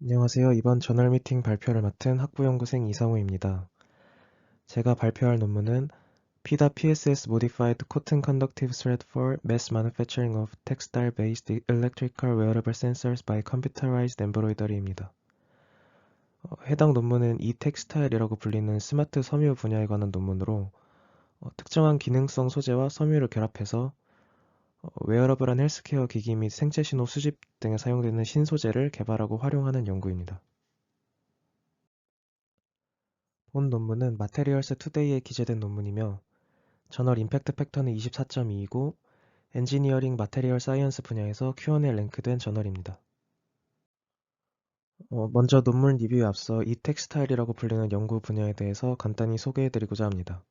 안녕하세요. 이번 저널 미팅 발표를 맡은 학부연구생 이상우입니다. 제가 발표할 논문은 PDA PSS Modified Cotton Conductive Thread for Mass Manufacturing of Textile-Based Electrical Wearable Sensors by Computerized Embroidery입니다. 어, 해당 논문은 이텍스타일이라고 불리는 스마트 섬유 분야에 관한 논문으로 어, 특정한 기능성 소재와 섬유를 결합해서 어, 웨어러블한 헬스케어 기기 및 생체 신호 수집 등에 사용되는 신소재를 개발하고 활용하는 연구입니다. 본 논문은 마테리얼스 투데이에 기재된 논문이며 저널 임팩트 팩터는 24.2이고 엔지니어링 마테리얼 사이언스 분야에서 Q&A 랭크된 저널입니다. 어, 먼저 논문 리뷰에 앞서 이 텍스타일이라고 불리는 연구 분야에 대해서 간단히 소개해드리고자 합니다.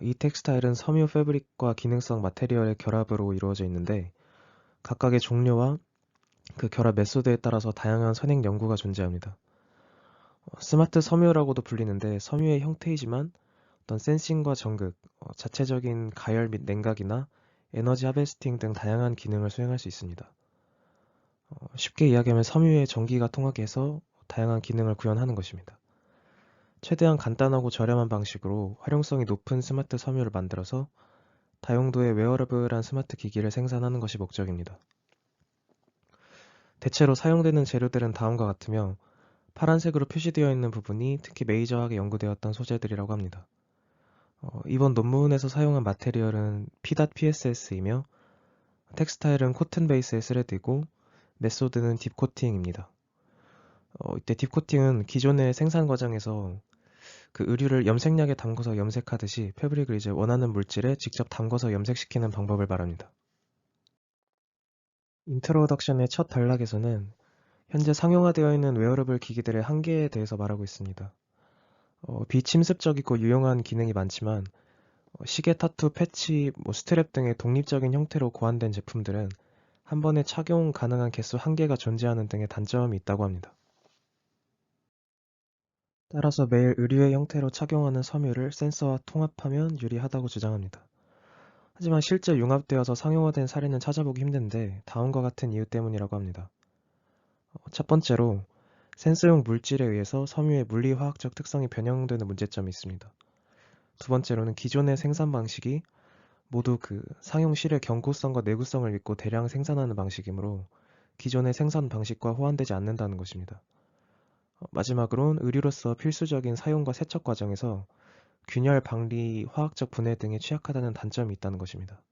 이 텍스타일은 섬유 패브릭과 기능성 마테리얼의 결합으로 이루어져 있는데 각각의 종류와 그 결합 메소드에 따라서 다양한 선행 연구가 존재합니다. 어, 스마트 섬유라고도 불리는데 섬유의 형태이지만 어떤 센싱과 전극, 어, 자체적인 가열 및 냉각이나 에너지 하베스팅 등 다양한 기능을 수행할 수 있습니다. 어, 쉽게 이야기하면 섬유의 전기가 통하게 해서 다양한 기능을 구현하는 것입니다. 최대한 간단하고 저렴한 방식으로 활용성이 높은 스마트 섬유를 만들어서 다용도의 웨어러블한 스마트 기기를 생산하는 것이 목적입니다. 대체로 사용되는 재료들은 다음과 같으며 파란색으로 표시되어 있는 부분이 특히 메이저하게 연구되었던 소재들이라고 합니다. 어, 이번 논문에서 사용한 마테리얼은 P.PSS이며 텍스타일은 코튼 베이스의 스레드이고 메소드는 딥코팅입니다. 어, 이때 딥코팅은 기존의 생산 과정에서 그 의류를 염색약에 담궈서 염색하듯이 패브릭을 이제 원하는 물질에 직접 담궈서 염색시키는 방법을 말합니다. 인트로덕션의 첫 단락에서는 현재 상용화되어 있는 웨어러블 기기들의 한계에 대해서 말하고 있습니다. 어, 비침습적이고 유용한 기능이 많지만 어, 시계 타투, 패치, 뭐 스트랩 등의 독립적인 형태로 고안된 제품들은 한 번에 착용 가능한 개수 한계가 존재하는 등의 단점이 있다고 합니다. 따라서 매일 의류의 형태로 착용하는 섬유를 센서와 통합하면 유리하다고 주장합니다. 하지만 실제 융합되어서 상용화된 사례는 찾아보기 힘든데 다음과 같은 이유 때문이라고 합니다. 어, 첫 번째로 센서용 물질에 의해서 섬유의 물리화학적 특성이 변형되는 문제점이 있습니다. 두 번째로는 기존의 생산 방식이 모두 그 상용 실의 경고성과 내구성을 믿고 대량 생산하는 방식이므로 기존의 생산 방식과 호환되지 않는다는 것입니다. 마지막으로는 의류로서 필수적인 사용과 세척 과정에서 균열, 방리, 화학적 분해 등에 취약하다는 단점이 있다는 것입니다.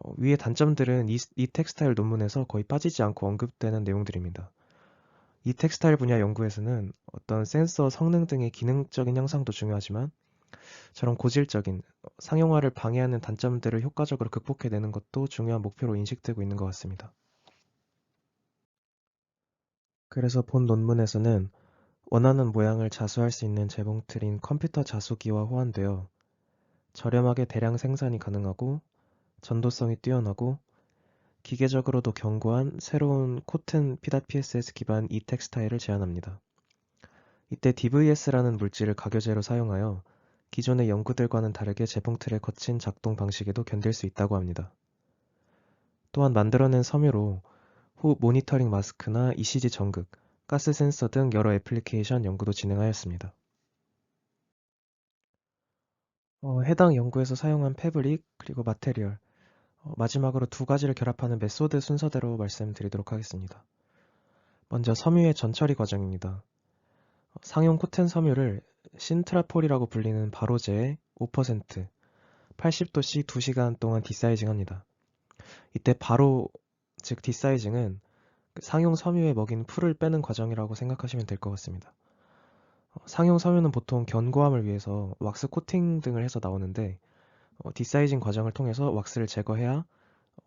어, 위의 단점들은 이, 이 텍스타일 논문에서 거의 빠지지 않고 언급되는 내용들입니다. 이 텍스타일 분야 연구에서는 어떤 센서 성능 등의 기능적인 향상도 중요하지만 저런 고질적인 상용화를 방해하는 단점들을 효과적으로 극복해내는 것도 중요한 목표로 인식되고 있는 것 같습니다. 그래서 본 논문에서는 원하는 모양을 자수할 수 있는 재봉틀인 컴퓨터 자수기와 호환되어 저렴하게 대량 생산이 가능하고 전도성이 뛰어나고 기계적으로도 견고한 새로운 코튼 P.PSS 기반 이 텍스타일을 제안합니다. 이때 DVS라는 물질을 가교제로 사용하여 기존의 연구들과는 다르게 재봉틀의 거친 작동 방식에도 견딜 수 있다고 합니다. 또한 만들어낸 섬유로 후 모니터링 마스크나 ECG 전극, 가스 센서 등 여러 애플리케이션 연구도 진행하였습니다. 어, 해당 연구에서 사용한 패브릭 그리고 마테리얼 어, 마지막으로 두 가지를 결합하는 메소드 순서대로 말씀드리도록 하겠습니다. 먼저 섬유의 전처리 과정입니다. 어, 상용 코튼 섬유를 신트라폴이라고 불리는 바로제에 5% 80도씨 2시간 동안 디사이징합니다. 이때 바로 즉 디사이징은 그 상용 섬유에 먹인 풀을 빼는 과정이라고 생각하시면 될 것 같습니다. 어, 상용 섬유는 보통 견고함을 위해서 왁스 코팅 등을 해서 나오는데 어, 디사이징 과정을 통해서 왁스를 제거해야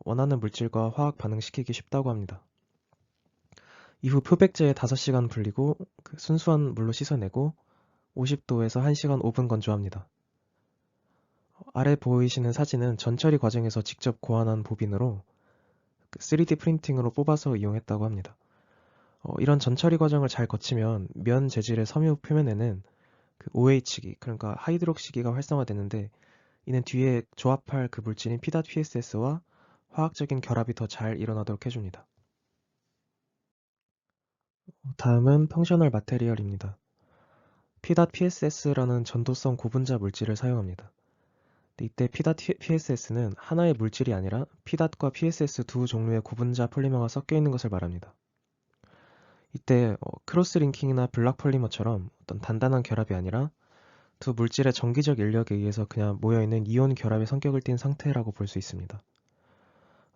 원하는 물질과 화학 반응시키기 쉽다고 합니다. 이후 표백제에 5시간 불리고 그 순수한 물로 씻어내고 50도에서 1시간 5분 건조합니다. 어, 아래 보이시는 사진은 전처리 과정에서 직접 고안한 보빈으로 3D 그 프린팅으로 뽑아서 이용했다고 합니다. 어, 이런 전처리 과정을 잘 거치면 면 재질의 섬유 표면에는 그 OH기, 그러니까 하이드록시기가 활성화되는데 이는 뒤에 조합할 그 물질인 P.PSS와 화학적인 결합이 더 잘 일어나도록 해줍니다. 다음은 펑셔널 마테리얼입니다. P.PSS라는 전도성 고분자 물질을 사용합니다. 이때 P.PSS는 하나의 물질이 아니라 P.과 PSS 두 종류의 고분자 폴리머가 섞여 있는 것을 말합니다. 이때 어, 크로스 링킹이나 블락 폴리머처럼 어떤 단단한 결합이 아니라 두 물질의 정기적 인력에 의해서 그냥 모여있는 이온 결합의 성격을 띈 상태라고 볼 수 있습니다.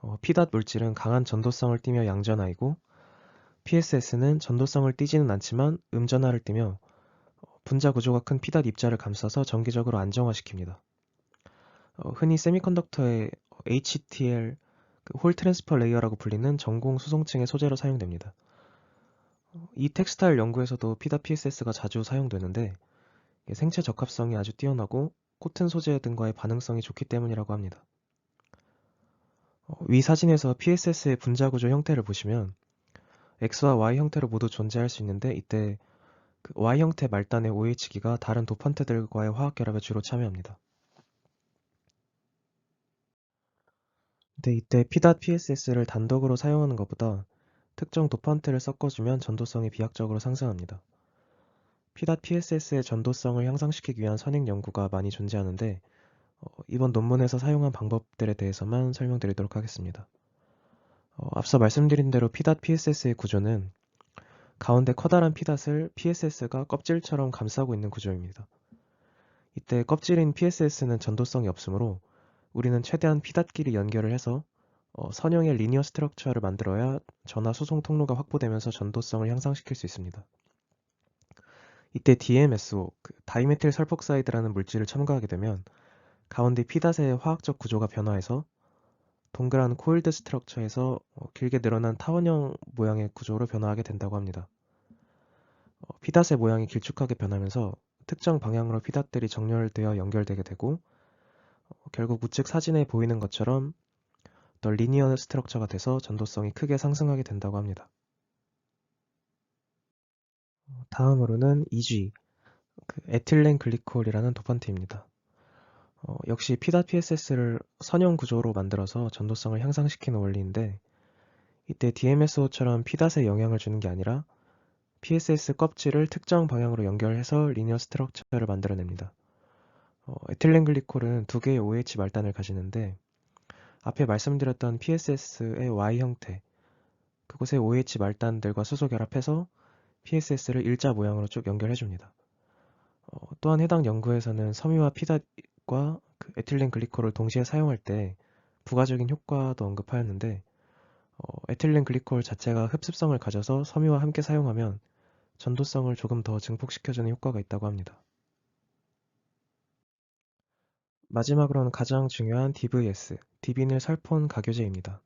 어, P. 물질은 강한 전도성을 띠며 양전하이고 PSS는 전도성을 띠지는 않지만 음전하를 띠며 분자 구조가 큰 P. 입자를 감싸서 정기적으로 안정화시킵니다. 어, 흔히 세미컨덕터의 HTL 그 홀 트랜스퍼 레이어라고 불리는 전공 수송층의 소재로 사용됩니다. 어, 이 텍스타일 연구에서도 P.PSS가 자주 사용되는데 생체 적합성이 아주 뛰어나고 코튼 소재 등과의 반응성이 좋기 때문이라고 합니다. 어, 위 사진에서 PSS의 분자 구조 형태를 보시면 X와 Y 형태로 모두 존재할 수 있는데 이때 그 Y 형태 말단의 OH기가 다른 도판트들과의 화학 결합에 주로 참여합니다. 근데 이때 P.PSS를 단독으로 사용하는 것보다 특정 도판트를 섞어주면 전도성이 비약적으로 상승합니다. P.PSS의 전도성을 향상시키기 위한 선행 연구가 많이 존재하는데 어, 이번 논문에서 사용한 방법들에 대해서만 설명드리도록 하겠습니다. 어, 앞서 말씀드린 대로 P.PSS의 구조는 가운데 커다란 P.을 PSS가 껍질처럼 감싸고 있는 구조입니다. 이때 껍질인 PSS는 전도성이 없으므로 우리는 최대한 P.끼리 연결을 해서 어, 선형의 리니어 스트럭처를 만들어야 전화 수송 통로가 확보되면서 전도성을 향상시킬 수 있습니다. 이때 DMSO, 그 다이메틸 설폭사이드라는 물질을 첨가하게 되면 가운데 P닷의 화학적 구조가 변화해서 동그란 코일드 스트럭처에서 어, 길게 늘어난 타원형 모양의 구조로 변화하게 된다고 합니다. 어, P닷의 모양이 길쭉하게 변하면서 특정 방향으로 P닷들이 정렬되어 연결되게 되고 어, 결국 우측 사진에 보이는 것처럼 더 리니어 스트럭처가 돼서 전도성이 크게 상승하게 된다고 합니다. 다음으로는 EG, 그 에틸렌 글리콜이라는 도판트입니다. 어, 역시 P.PSS를 선형 구조로 만들어서 전도성을 향상시키는 원리인데 이때 DMSO처럼 P.에 영향을 주는 게 아니라 PSS 껍질을 특정 방향으로 연결해서 리니어 스트럭처를 만들어냅니다. 어, 에틸렌글리콜은 두 개의 OH 말단을 가지는데 앞에 말씀드렸던 PSS의 Y 형태 그곳의 OH 말단들과 수소 결합해서 PSS를 일자 모양으로 쭉 연결해 줍니다. 어, 또한 해당 연구에서는 섬유와 피닷과 그 에틸렌 글리콜을 동시에 사용할 때 부가적인 효과도 언급하였는데 어, 에틸렌 글리콜 자체가 흡습성을 가져서 섬유와 함께 사용하면 전도성을 조금 더 증폭시켜주는 효과가 있다고 합니다. 마지막으로는 가장 중요한 DVS, 디비닐 설폰 가교제입니다.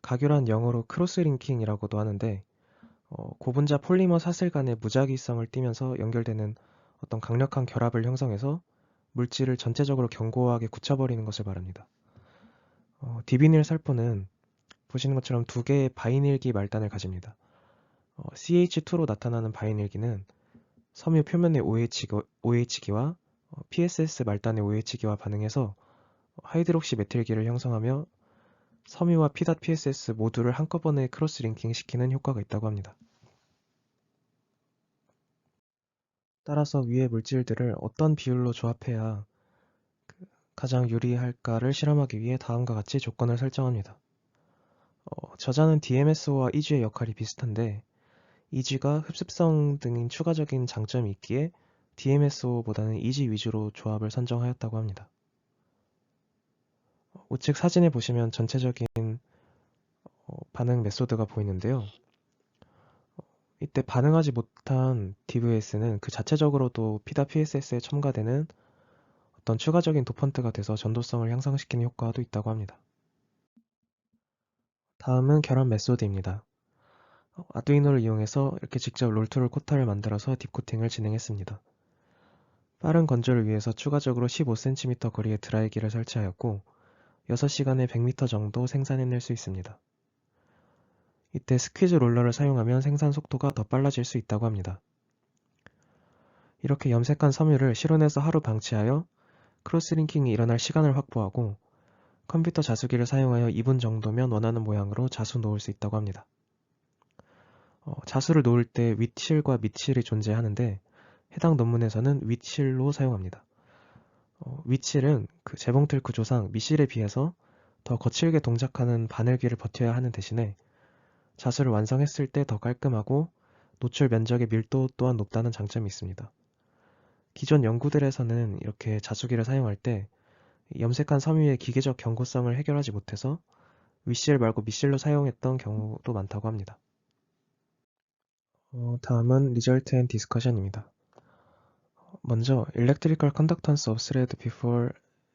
가교란 영어로 크로스링킹이라고도 하는데 어, 고분자 폴리머 사슬 간의 무작위성을 띠면서 연결되는 어떤 강력한 결합을 형성해서 물질을 전체적으로 견고하게 굳혀버리는 것을 말합니다. 어, 디비닐 살포는 보시는 것처럼 두 개의 바이닐기 말단을 가집니다. 어, CH2로 나타나는 바이닐기는 섬유 표면의 OH, 와 어, PSS 말단의 OH기와 반응해서 하이드록시 메틸기를 형성하며 섬유와 P.PSS 모두를 한꺼번에 크로스 링킹 시키는 효과가 있다고 합니다. 따라서 위의 물질들을 어떤 비율로 조합해야 그 가장 유리할까를 실험하기 위해 다음과 같이 조건을 설정합니다. 어, 저자는 DMSO와 EG의 역할이 비슷한데 EG가 흡습성 등인 추가적인 장점이 있기에 DMSO보다는 EG 위주로 조합을 선정하였다고 합니다. 우측 사진에 보시면 전체적인 어, 반응 메소드가 보이는데요. 어, 이때 반응하지 못한 DVS는 그 자체적으로도 P.PSS에 첨가되는 어떤 추가적인 도펀트가 돼서 전도성을 향상시키는 효과도 있다고 합니다. 다음은 결합 메소드입니다. 어, 아두이노를 이용해서 이렇게 직접 롤툴 코타를 만들어서 딥코팅을 진행했습니다. 빠른 건조를 위해서 추가적으로 15cm 거리의 드라이기를 설치하였고 6시간에 100m 정도 생산해낼 수 있습니다. 이때 스퀴즈 롤러를 사용하면 생산 속도가 더 빨라질 수 있다고 합니다. 이렇게 염색한 섬유를 실온에서 하루 방치하여 크로스링킹이 일어날 시간을 확보하고 컴퓨터 자수기를 사용하여 2분 정도면 원하는 모양으로 자수 놓을 수 있다고 합니다. 어, 자수를 놓을 때 윗실과 밑실이 존재하는데 해당 논문에서는 윗실로 사용합니다. 어, 윗실은 그 재봉틀 구조상 밑실에 비해서 더 거칠게 동작하는 바늘귀를 버텨야 하는 대신에 자수를 완성했을 때 더 깔끔하고 노출 면적의 밀도 또한 높다는 장점이 있습니다. 기존 연구들에서는 이렇게 자수기를 사용할 때 염색한 섬유의 기계적 경고성을 해결하지 못해서 윗실 말고 밑실로 사용했던 경우도 많다고 합니다. 어, 다음은 Result and Discussion입니다. 먼저 Electrical Conductance of Thread Before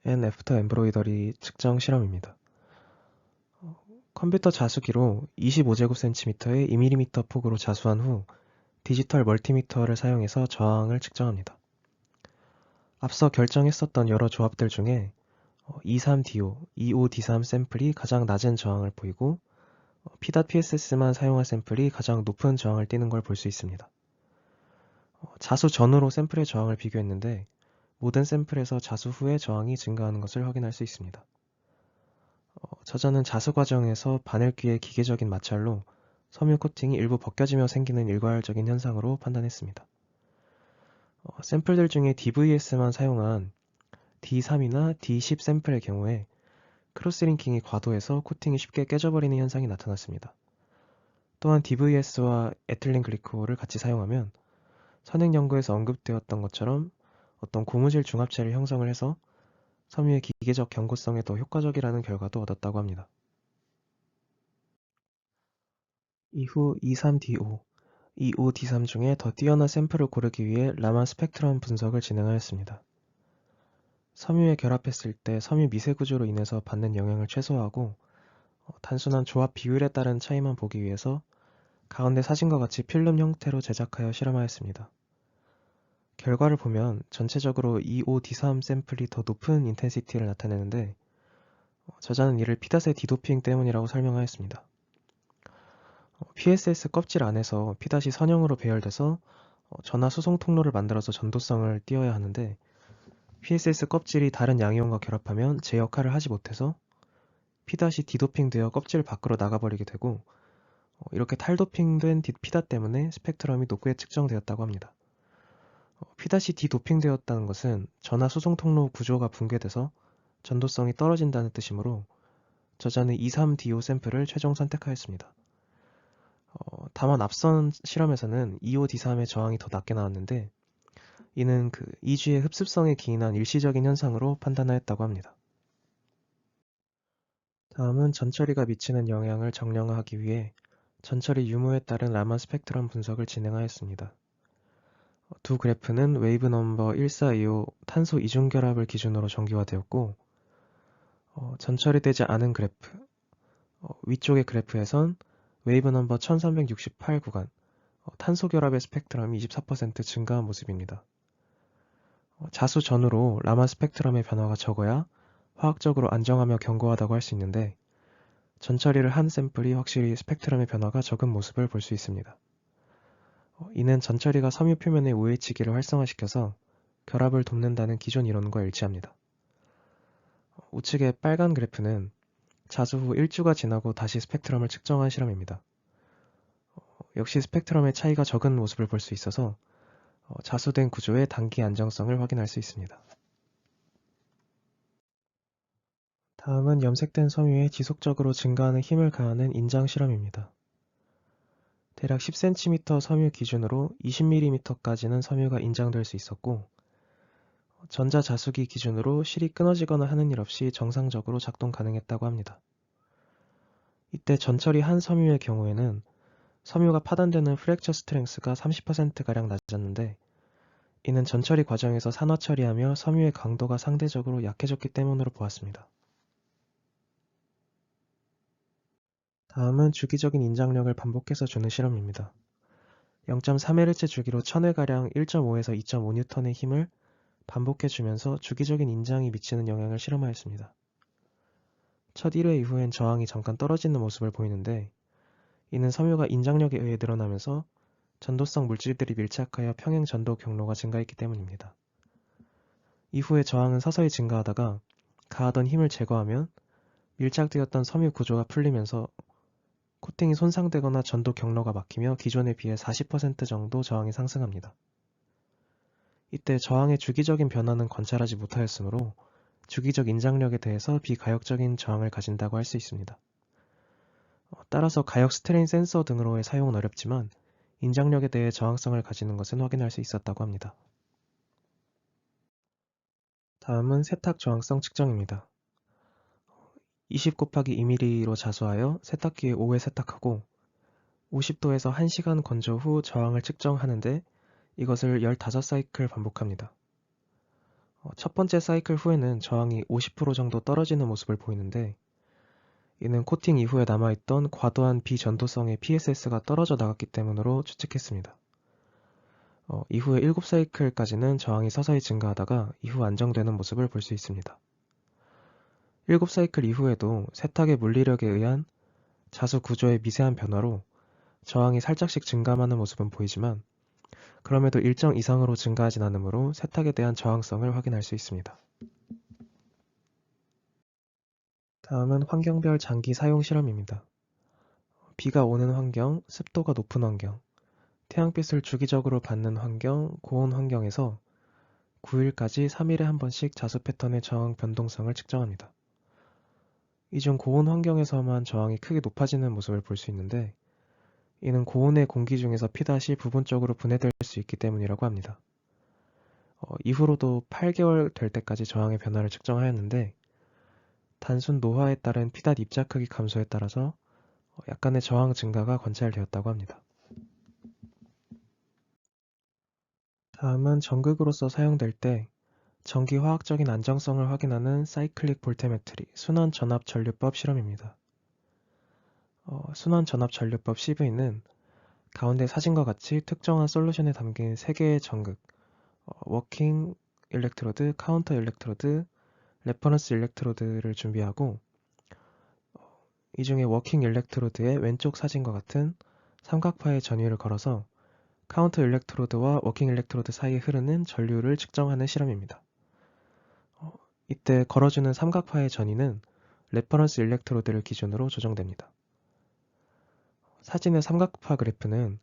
and After Embroidery 측정 실험입니다. 어, 컴퓨터 자수기로 25제곱cm의 2mm 폭으로 자수한 후 디지털 멀티미터를 사용해서 저항을 측정합니다. 앞서 결정했었던 여러 조합들 중에 23DO, 25D3 샘플이 가장 낮은 저항을 보이고 P.PSS만 사용할 샘플이 가장 높은 저항을 띠는 걸 볼 수 있습니다. 어, 자수 전후로 샘플의 저항을 비교했는데 모든 샘플에서 자수 후에 저항이 증가하는 것을 확인할 수 있습니다. 어, 저자는 자수 과정에서 바늘귀의 기계적인 마찰로 섬유 코팅이 일부 벗겨지며 생기는 일괄적인 현상으로 판단했습니다. 어, 샘플들 중에 DVS만 사용한 D3이나 D10 샘플의 경우에 크로스링킹이 과도해서 코팅이 쉽게 깨져버리는 현상이 나타났습니다. 또한 DVS와 에틸렌 글리콜을 같이 사용하면 선행 연구에서 언급되었던 것처럼 어떤 고무질 중합체를 형성을 해서 섬유의 기계적 경고성에 더 효과적이라는 결과도 얻었다고 합니다. 이후 23DO, 25D3 중에 더 뛰어난 샘플을 고르기 위해 라마 스펙트럼 분석을 진행하였습니다. 섬유에 결합했을 때 섬유 미세 구조로 인해서 받는 영향을 최소화하고 어, 단순한 조합 비율에 따른 차이만 보기 위해서 가운데 사진과 같이 필름 형태로 제작하여 실험하였습니다. 결과를 보면 전체적으로 25D3 샘플이 더 높은 인텐시티를 나타내는데 어, 저자는 이를 피닷의 디도핑 때문이라고 설명하였습니다. PSS 어, 껍질 안에서 피닷이 선형으로 배열돼서 전화 수송 통로를 만들어서 전도성을 띄어야 하는데 PSS 껍질이 다른 양이온과 결합하면 제 역할을 하지 못해서 P-D 디도핑되어 껍질 밖으로 나가버리게 되고 어, 이렇게 탈도핑된 피다 때문에 스펙트럼이 높게 측정되었다고 합니다. P-D 도핑되었다는 것은 전화 수송 통로 구조가 붕괴돼서 전도성이 떨어진다는 뜻이므로 저자는 23DO 샘플을 최종 선택하였습니다. 어, 다만 앞선 실험에서는 25D3의 저항이 더 낮게 나왔는데 이는 그 이주의 흡습성에 기인한 일시적인 현상으로 판단하였다고 합니다. 다음은 전처리가 미치는 영향을 정량화하기 위해 전처리 유무에 따른 라만 스펙트럼 분석을 진행하였습니다. 두 그래프는 웨이브 넘버 1425 탄소 이중 결합을 기준으로 정기화되었고 어, 전처리되지 않은 그래프 어, 위쪽의 그래프에선 웨이브 넘버 1368 구간 어, 탄소 결합의 스펙트럼이 24% 증가한 모습입니다. 어, 자수 전후로 라마 스펙트럼의 변화가 적어야 화학적으로 안정하며 견고하다고 할 수 있는데 전처리를 한 샘플이 확실히 스펙트럼의 변화가 적은 모습을 볼 수 있습니다. 어, 이는 전처리가 섬유 표면의 OH기를 활성화시켜서 결합을 돕는다는 기존 이론과 일치합니다. 어, 우측의 빨간 그래프는 자수 후 1주가 지나고 다시 스펙트럼을 측정한 실험입니다. 역시 스펙트럼의 차이가 적은 모습을 볼 수 있어서 어, 자수된 구조의 단기 안정성을 확인할 수 있습니다. 다음은 염색된 섬유에 지속적으로 증가하는 힘을 가하는 인장 실험입니다. 대략 10cm 섬유 기준으로 20mm까지는 섬유가 인장될 수 있었고 전자 자수기 기준으로 실이 끊어지거나 하는 일 없이 정상적으로 작동 가능했다고 합니다. 이때 전처리 한 섬유의 경우에는 섬유가 파단되는 프랙처 스트렝스가 30%가량 낮았는데 이는 전처리 과정에서 산화 처리하며 섬유의 강도가 상대적으로 약해졌기 때문으로 보았습니다. 다음은 주기적인 인장력을 반복해서 주는 실험입니다. 0.3Hz 주기로 1000회가량 1.5에서 2.5N의 힘을 반복해 주면서 주기적인 인장이 미치는 영향을 실험하였습니다. 첫 1회 이후엔 저항이 잠깐 떨어지는 모습을 보이는데 이는 섬유가 인장력에 의해 늘어나면서 전도성 물질들이 밀착하여 평행 전도 경로가 증가했기 때문입니다. 이후에 저항은 서서히 증가하다가 가하던 힘을 제거하면 밀착되었던 섬유 구조가 풀리면서 코팅이 손상되거나 전도 경로가 막히며 기존에 비해 40% 정도 저항이 상승합니다. 이때 저항의 주기적인 변화는 관찰하지 못하였으므로 주기적 인장력에 대해서 비가역적인 저항을 가진다고 할 수 있습니다. 어, 따라서 가역 스트레인 센서 등으로의 사용은 어렵지만 인장력에 대해 저항성을 가지는 것은 확인할 수 있었다고 합니다. 다음은 세탁 저항성 측정입니다. 20 곱하기 2mm로 자수하여 세탁기에 5회 세탁하고 50도에서 1시간 건조 후 저항을 측정하는데 이것을 15사이클 반복합니다. 어, 첫 번째 사이클 후에는 저항이 50% 정도 떨어지는 모습을 보이는데 이는 코팅 이후에 남아있던 과도한 비전도성의 PSS가 떨어져 나갔기 때문으로 추측했습니다. 어, 이후에 7사이클까지는 저항이 서서히 증가하다가 이후 안정되는 모습을 볼 수 있습니다. 7사이클 이후에도 세탁의 물리력에 의한 자수 구조의 미세한 변화로 저항이 살짝씩 증감하는 모습은 보이지만 그럼에도 일정 이상으로 증가하진 않으므로 세탁에 대한 저항성을 확인할 수 있습니다. 다음은 환경별 장기 사용 실험입니다. 비가 오는 환경, 습도가 높은 환경, 태양빛을 주기적으로 받는 환경, 고온 환경에서 9일까지 3일에 한 번씩 자수 패턴의 저항 변동성을 측정합니다. 이 중 고온 환경에서만 저항이 크게 높아지는 모습을 볼 수 있는데 이는 고온의 공기 중에서 피닷이 부분적으로 분해될 수 있기 때문이라고 합니다. 어, 이후로도 8개월 될 때까지 저항의 변화를 측정하였는데 단순 노화에 따른 피닷 입자 크기 감소에 따라서 어, 약간의 저항 증가가 관찰되었다고 합니다. 다음은 전극으로서 사용될 때 전기 화학적인 안정성을 확인하는 사이클릭 볼테메트리 순환 전압 전류법 실험입니다. 어, 순환 전압 전류법 CV는 가운데 사진과 같이 특정한 솔루션에 담긴 3개의 전극 어, 워킹 일렉트로드, 카운터 일렉트로드, 레퍼런스 일렉트로드를 준비하고 어, 이 중에 워킹 일렉트로드의 왼쪽 사진과 같은 삼각파의 전위를 걸어서 카운터 일렉트로드와 워킹 일렉트로드 사이에 흐르는 전류를 측정하는 실험입니다. 어, 이때 걸어주는 삼각파의 전위는 레퍼런스 일렉트로드를 기준으로 조정됩니다. 사진의 삼각파 그래프는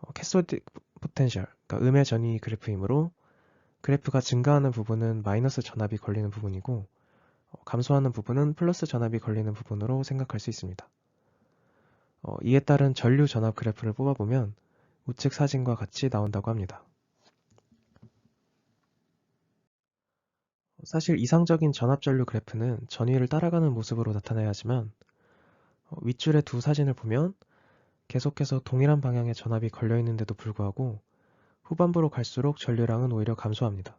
어, 캐소드 포텐셜, 그러니까 음의 전위 그래프이므로 그래프가 증가하는 부분은 마이너스 전압이 걸리는 부분이고 어, 감소하는 부분은 플러스 전압이 걸리는 부분으로 생각할 수 있습니다. 어, 이에 따른 전류 전압 그래프를 뽑아보면 우측 사진과 같이 나온다고 합니다. 사실 이상적인 전압전류 그래프는 전위를 따라가는 모습으로 나타나야 하지만 어, 윗줄의 두 사진을 보면 계속해서 동일한 방향의 전압이 걸려 있는데도 불구하고 후반부로 갈수록 전류량은 오히려 감소합니다.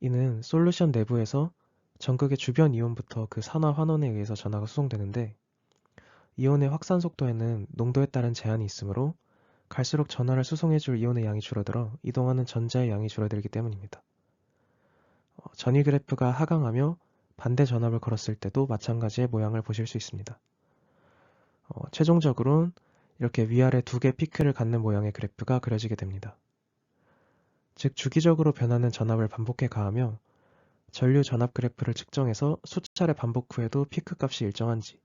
이는 솔루션 내부에서 전극의 주변 이온부터 그 산화 환원에 의해서 전하가 수송되는데 이온의 확산 속도에는 농도에 따른 제한이 있으므로 갈수록 전하를 수송해줄 이온의 양이 줄어들어 이동하는 전자의 양이 줄어들기 때문입니다. 어, 전위 그래프가 하강하며 반대 전압을 걸었을 때도 마찬가지의 모양을 보실 수 있습니다. 어, 최종적으로는 이렇게 위아래 두 개 피크를 갖는 모양의 그래프가 그려지게 됩니다. 즉 주기적으로 변하는 전압을 반복해 가하며 전류 전압 그래프를 측정해서 수차례 반복 후에도 피크 값이 일정한지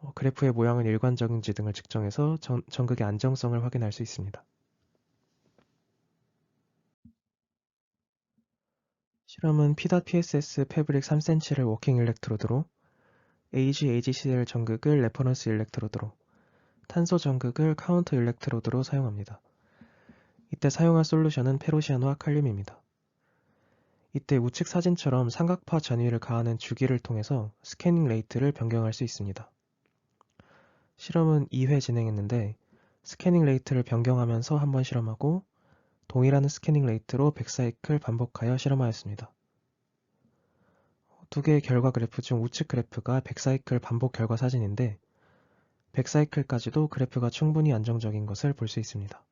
어, 그래프의 모양은 일관적인지 등을 측정해서 전, 전극의 안정성을 확인할 수 있습니다. 실험은 P.PSS 패브릭 3cm를 워킹 일렉트로드로 AG, AGCL 전극을 레퍼런스 일렉트로드로 탄소 전극을 카운터 일렉트로드로 사용합니다. 이때 사용한 솔루션은 페로시안화 칼륨입니다. 이때 우측 사진처럼 삼각파 전위를 가하는 주기를 통해서 스캐닝 레이트를 변경할 수 있습니다. 실험은 2회 진행했는데 스캐닝 레이트를 변경하면서 한번 실험하고 동일한 스캐닝 레이트로 100사이클 반복하여 실험하였습니다. 두 개의 결과 그래프 중 우측 그래프가 100사이클 반복 결과 사진인데 100사이클까지도 그래프가 충분히 안정적인 것을 볼 수 있습니다.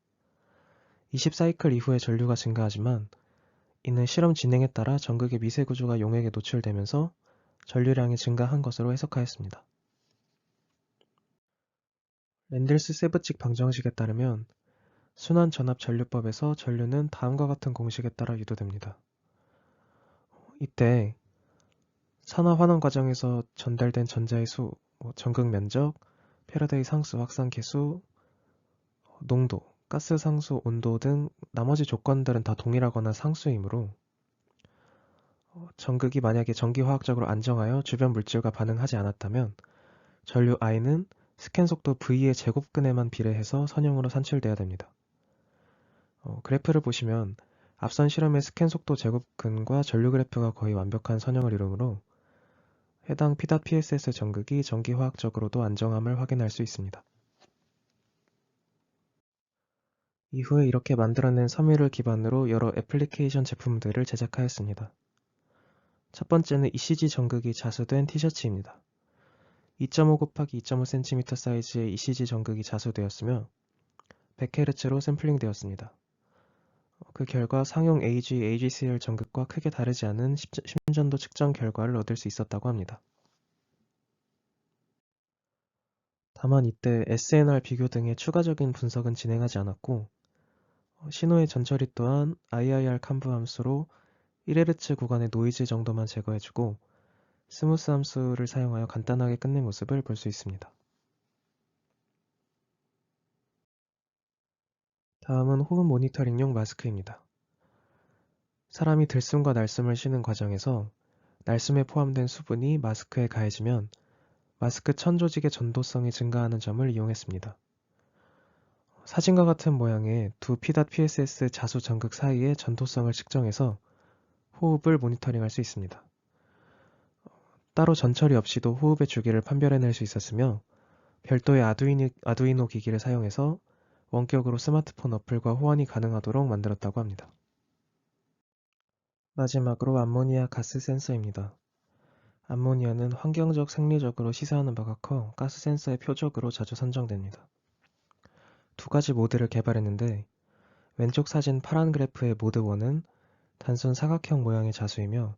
20사이클 이후에 전류가 증가하지만 이는 실험 진행에 따라 전극의 미세 구조가 용액에 노출되면서 전류량이 증가한 것으로 해석하였습니다. 랜델스 세브칙 방정식에 따르면 순환 전압 전류법에서 전류는 다음과 같은 공식에 따라 유도됩니다. 이때 산화 환원 과정에서 전달된 전자의 수, 뭐 전극 면적, 패러데이 상수, 확산 계수, 농도, 가스 상수, 온도 등 나머지 조건들은 다 동일하거나 상수이므로 어, 전극이 만약에 전기화학적으로 안정하여 주변 물질과 반응하지 않았다면 전류 I는 스캔 속도 V의 제곱근에만 비례해서 선형으로 산출되어야 됩니다. 어, 그래프를 보시면 앞선 실험의 스캔 속도 제곱근과 전류 그래프가 거의 완벽한 선형을 이루므로 해당 P.PSS 전극이 전기화학적으로도 안정함을 확인할 수 있습니다. 이후에 이렇게 만들어낸 섬유를 기반으로 여러 애플리케이션 제품들을 제작하였습니다. 첫 번째는 ECG 전극이 자수된 티셔츠입니다. 2.5 곱하기 2.5cm 사이즈의 ECG 전극이 자수되었으며 100Hz로 샘플링 되었습니다. 그 결과 상용 AG, AGCL 전극과 크게 다르지 않은 심전도 측정 결과를 얻을 수 있었다고 합니다. 다만 이때 SNR 비교 등의 추가적인 분석은 진행하지 않았고 어, 신호의 전처리 또한 IIR 칸부 함수로 1Hz 구간의 노이즈 정도만 제거해주고 스무스 함수를 사용하여 간단하게 끝낸 모습을 볼 수 있습니다. 다음은 호흡 모니터링용 마스크입니다. 사람이 들숨과 날숨을 쉬는 과정에서 날숨에 포함된 수분이 마스크에 가해지면 마스크 천 조직의 전도성이 증가하는 점을 이용했습니다. 사진과 같은 모양의 두 P.PSS 자수 전극 사이의 전도성을 측정해서 호흡을 모니터링할 수 있습니다. 따로 전처리 없이도 호흡의 주기를 판별해낼 수 있었으며 별도의 아두이노 기기를 사용해서 원격으로 스마트폰 어플과 호환이 가능하도록 만들었다고 합니다. 마지막으로 암모니아 가스 센서입니다. 암모니아는 환경적 생리적으로 시사하는 바가 커 가스 센서의 표적으로 자주 선정됩니다. 두 가지 모드를 개발했는데 왼쪽 사진 파란 그래프의 모드 1은 단순 사각형 모양의 자수이며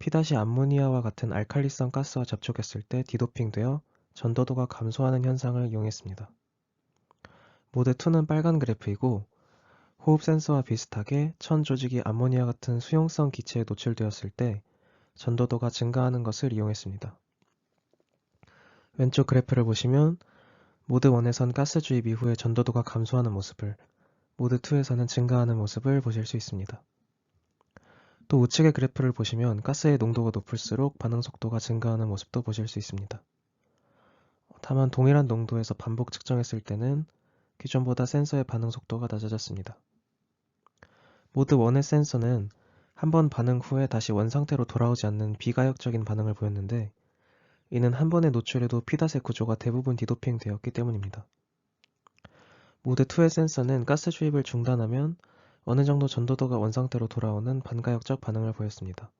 P-암모니아와 같은 알칼리성 가스와 접촉했을 때 디도핑되어 전도도가 감소하는 현상을 이용했습니다. 모드 2는 빨간 그래프이고 호흡 센서와 비슷하게 천 조직이 암모니아 같은 수용성 기체에 노출되었을 때 전도도가 증가하는 것을 이용했습니다. 왼쪽 그래프를 보시면 모드 1에선 가스 주입 이후에 전도도가 감소하는 모습을, 모드 2에서는 증가하는 모습을 보실 수 있습니다. 또 우측의 그래프를 보시면 가스의 농도가 높을수록 반응 속도가 증가하는 모습도 보실 수 있습니다. 다만 동일한 농도에서 반복 측정했을 때는 기존보다 센서의 반응 속도가 낮아졌습니다. 모드 1의 센서는 한 번 반응 후에 다시 원상태로 돌아오지 않는 비가역적인 반응을 보였는데 이는 한 번의 노출에도 피닷의 구조가 대부분 디도핑 되었기 때문입니다. 모드 2의 센서는 가스 주입을 중단하면 어느 정도 전도도가 원상태로 돌아오는 반가역적 반응을 보였습니다.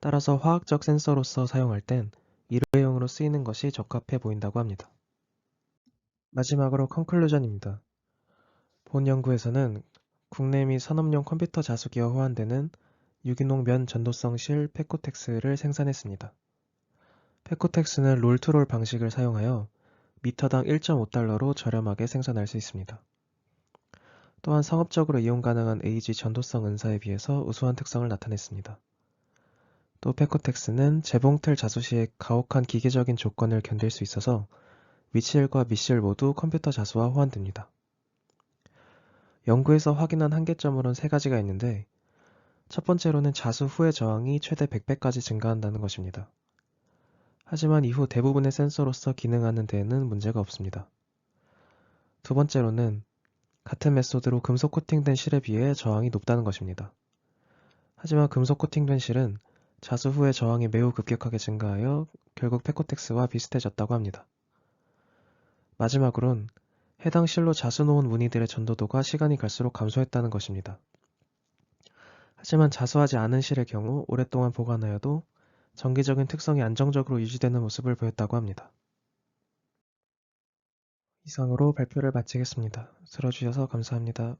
따라서 화학적 센서로서 사용할 땐 일회용으로 쓰이는 것이 적합해 보인다고 합니다. 마지막으로 컨클루전입니다. 본 연구에서는 국내 및 산업용 컴퓨터 자수기와 호환되는 유기농 면 전도성 실 페코텍스를 생산했습니다. 페코텍스는 롤투롤 방식을 사용하여 미터당 1.5달러로 저렴하게 생산할 수 있습니다. 또한 상업적으로 이용 가능한 AG 전도성 은사에 비해서 우수한 특성을 나타냈습니다. 또 페코텍스는 재봉틀 자수시의 가혹한 기계적인 조건을 견딜 수 있어서 위치일과 미실 모두 컴퓨터 자수와 호환됩니다. 연구에서 확인한 한계점으로는 세 가지가 있는데 첫 번째로는 자수 후의 저항이 최대 100배까지 증가한다는 것입니다. 하지만 이후 대부분의 센서로서 기능하는 데에는 문제가 없습니다. 두 번째로는 같은 메소드로 금속 코팅된 실에 비해 저항이 높다는 것입니다. 하지만 금속 코팅된 실은 자수 후의 저항이 매우 급격하게 증가하여 결국 페코텍스와 비슷해졌다고 합니다. 마지막으론 해당 실로 자수 놓은 무늬들의 전도도가 시간이 갈수록 감소했다는 것입니다. 하지만 자수하지 않은 실의 경우 오랫동안 보관하여도 정기적인 특성이 안정적으로 유지되는 모습을 보였다고 합니다. 이상으로 발표를 마치겠습니다. 들어주셔서 감사합니다.